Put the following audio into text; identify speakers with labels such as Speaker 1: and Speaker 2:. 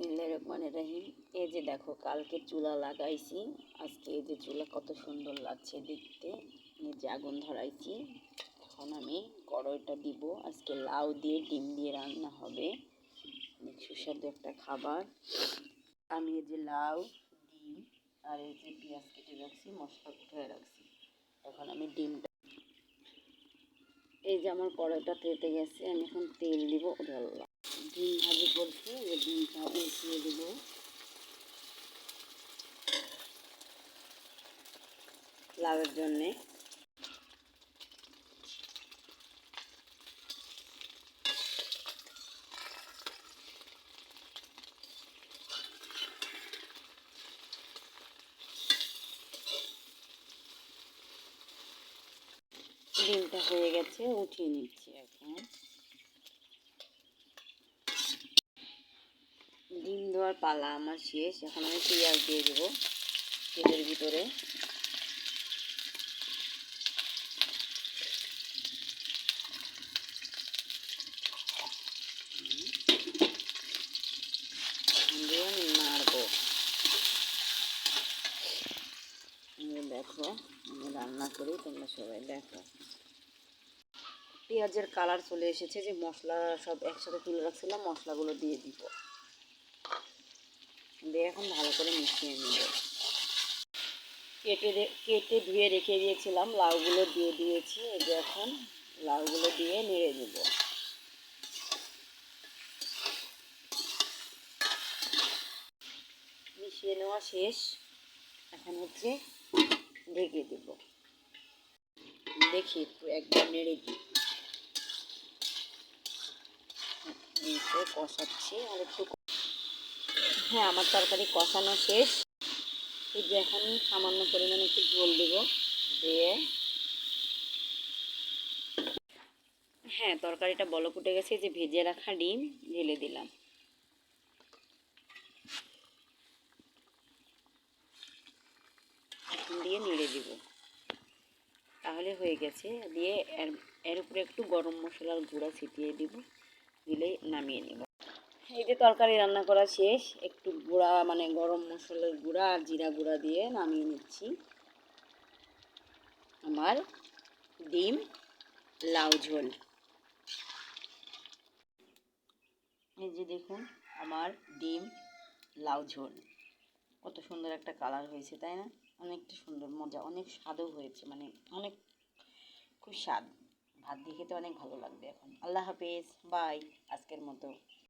Speaker 1: বিসমিল্লাহ রহমান রাহিম এই যে দেখো কালকে চুলা লাগাইছি, আজকে এই যে চুলা কত সুন্দর লাগছে দেখতে, এই যে আগুন ধরাইছি। এখন আমি কড়াইটা দিব, আজকে লাউ দিয়ে ডিম দিয়ে রান্না হবে, অনেক সুস্বাদু একটা খাবার। আমি এই যে লাউ, ডিম আর এই যে পেঁয়াজ কেটে রাখছি, মশলা কুটে রাখছি। এখন আমি ডিমটা এই যে আমার কড়াইটা তেতে গেছে, আমি এখন তেল দিব ওটা ডিম ভাজি করছি যে ডিমটা উল্টিয়ে দেবো। লাউয়ের জন্যে। ডিমটা হয়ে গেছে, উঠিয়ে নিচ্ছি এখন। ডিম দেওয়ার পালা আমার শেষ। এখন আমি পেঁয়াজ দিয়ে দেবো তেলের ভিতরে। দেখো, আমি রান্না করি, তোমরা সবাই দেখো। পেঁয়াজের কালার চলে এসেছে যে মশলা সব একসাথে তুলে রাখছিলাম, মশলাগুলো দিয়ে দিব। দিয়ে এখন ভালো করে মিশিয়ে নেব। কেটে কেটে ধুয়ে রেখে দিয়েছিলাম, লাউগুলো দিয়ে দিয়েছি, এই যে এখন লাউগুলো দিয়ে নেড়ে দেব মিশিয়ে নেওয়া শেষ। এখন হচ্ছে ঢেকে দেব। দেখি একটু একবার নেড়ে দিই। কষাচ্ছি আর একটু হ্যাঁ আমার তরকারি কষানো শেষ। এই যে এখন সামান্য পরিমাণে একটু ঝোল দেব দিয়ে। হ্যাঁ তরকারিটা বলো ফুটে গেছে যে ভেজে রাখা ডিম, ঢেলে দিলাম। দিয়ে নেড়ে দিব। তাহলে হয়ে গেছে। দিয়ে এর এর উপরে একটু গরম মশলার গুঁড়া ছিটিয়ে দিব, দিলেই নামিয়ে নেব। এই যে তরকারি রান্না করা শেষ, একটু গুঁড়া মানে গরম মশলার গুঁড়া আর জিরা গুঁড়া দিয়ে নামিয়ে নিচ্ছি। আমার ডিম লাউ ঝোল। এই যে দেখুন, আমার ডিম লাউ ঝোল। কত সুন্দর একটা কালার হয়েছে, তাই না? অনেকটা সুন্দর, মজা, অনেক স্বাদও হয়েছে মানে অনেক খুব স্বাদ। ভাত দিয়ে খেতে অনেক ভালো লাগবে এখন। আল্লাহ হাফেজ, বাই, আজকের মতো।